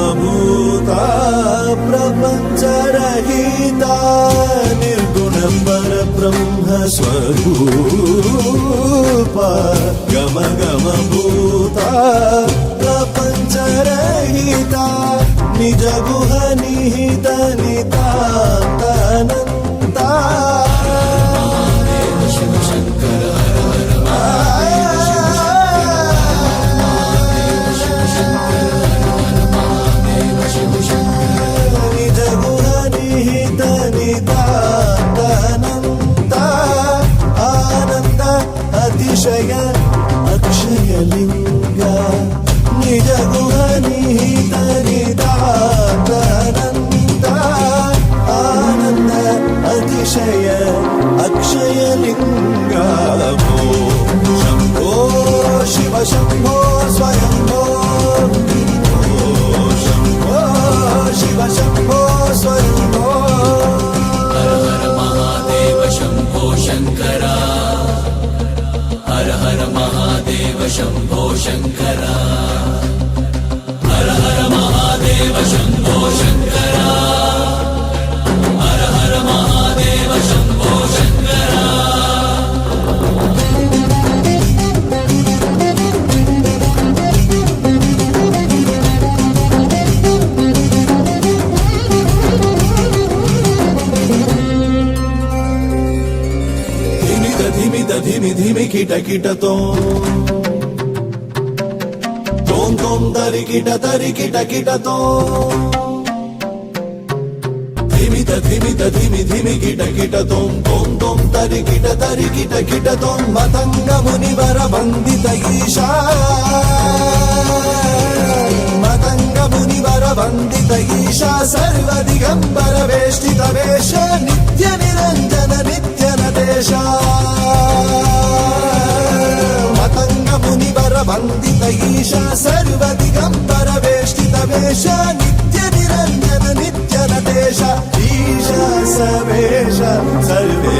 ब्रह्मभूता प्रपञ्चरहिता निर्गुणं परब्रह्मस्वरूपा गमगमभूता प्रपञ्चरहिता निजगुहनिहितनितान्तनन्ता शम्भो शङ्करा हर हर महादेव शम्भो शङ्करा हर हर महादेव शम्भो शङ्करा धिमि धिमि धिमि धिमि तो। తొందరికిట తరికిట కిటతో. ధిమిత ధిమిత ధిమి ధిమి గిట గిటతో తోం తోం తరికిట తరికిట గిటతో మతంగముని వర వందిత ఈశా. మతంగముని వర వందిత ఈశా సర్వదిగంబర వేష్టిత వేష. servet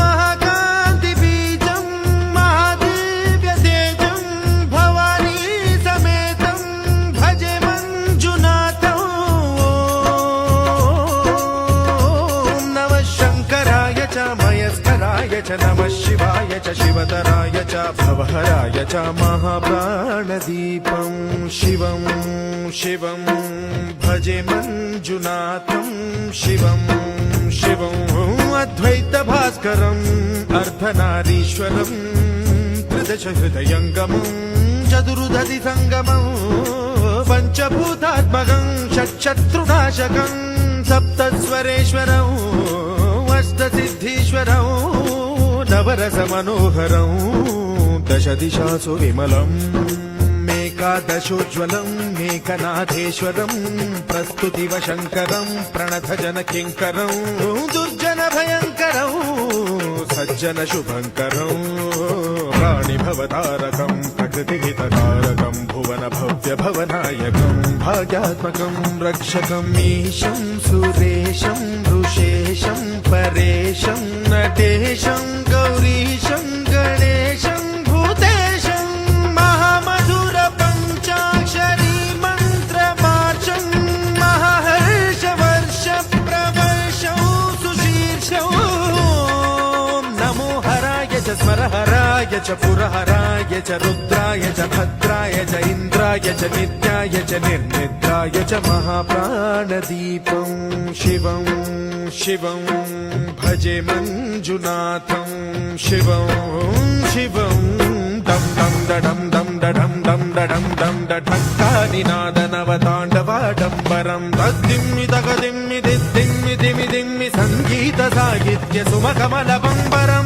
మయస్కరాయ చ నమ శివాయ చ శివతరాయ చ భవహరాయ చ మహాప్రాణదీపం శివం శివం భజే మంజునాథం శివం శివం అద్వైత భాస్కరం అర్ధనారీశ్వరం త్రిదశ హృదయంగమం చతురుదతి సంగమం పంచభూతాత్మకం షట్శత్రునాశకం సప్తస్వరేశ్వరం అష్టసిద్ధీశ్వరం నవరస మనోహరం దశ దిశాసు విమలం మేకాదశోజ్వలం మేకనాథేశ్వరం ప్రస్తుతివ శంకరం ప్రణత జన కింకరం దుర్జన భయంకరం సజ్జన శుభంకరం ప్రాణిభవతారకం ప్రకృతి హితకారకం భువన భవ్య భవనాయకం భాగ్యాత్మకం రక్షకం ఈశం సురేశం ఋషేశం భద్రాయ చ ఇంద్రాయ చ నిత్యాయ చ నిర్నిద్రాయ చ మహాప్రాణదీపం. శివం శివం భజే మంజునాథం. శివం శివం దం దం దడం దం దడం దం దడం దం దఢంకానినాదనవతాండవాడంబరం తద్దిమ్మి తగదిమ్మి దిద్దిమ్మి దిమి దిమ్మి సంగీత సాహిత్య సుమకమల బంబరం.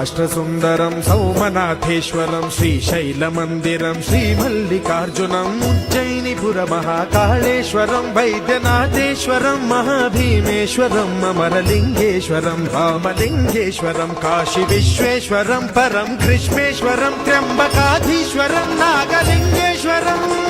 సౌరాష్ట్ర సౌమనాథేశ్వరం శ్రీశైలమందిరం శ్రీమల్లికార్జునం ఉజ్జయినిపుర మహాకాళేశ్వరం వైద్యనాథేశ్వరం మహాభీమేశ్వరం అమరలింగేశ్వరం రామలింగేశ్వరం కాశీ విశ్వేశ్వరం పరం కృష్ణేశ్వరం త్ర్యంబకాధీశ్వరం నాగలింగేశ్వరం.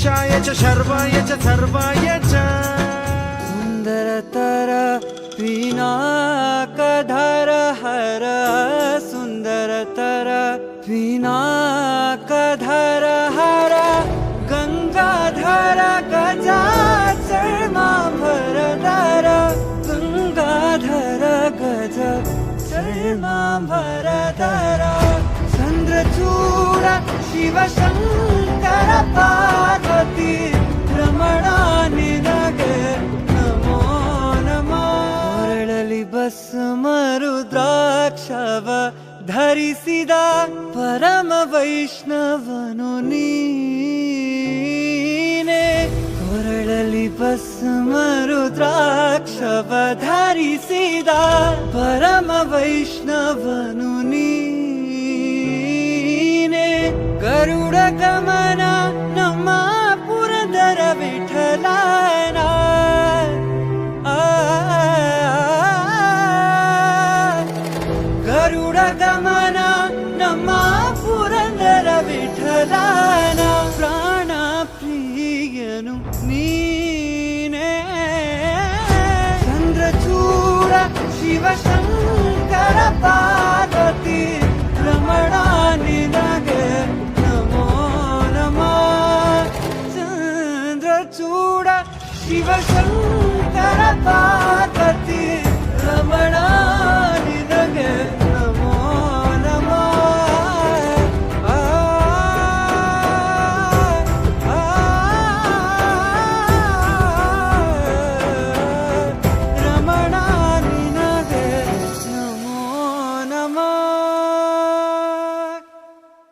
ईशायच शर्वायच सर्वायच सुन्दरतर विनाकधर हर सुन्दरतर विनाकधर हर गङ्गाधर गजा शर्मा भरधर गङ्गाधर गज शर्मा भरधर चन्द्रचूर शिवशङ्कर मरुद्राक्ष धरिसिदा परम नीने। पशु मरुद्राक्ष धरिसिदा परम वैष्णवनूनी गरुड गमना न मापुर वि तारती रमणानि नगे नमो नमः। चन्द्रचूड शिवशङ्कर तारती।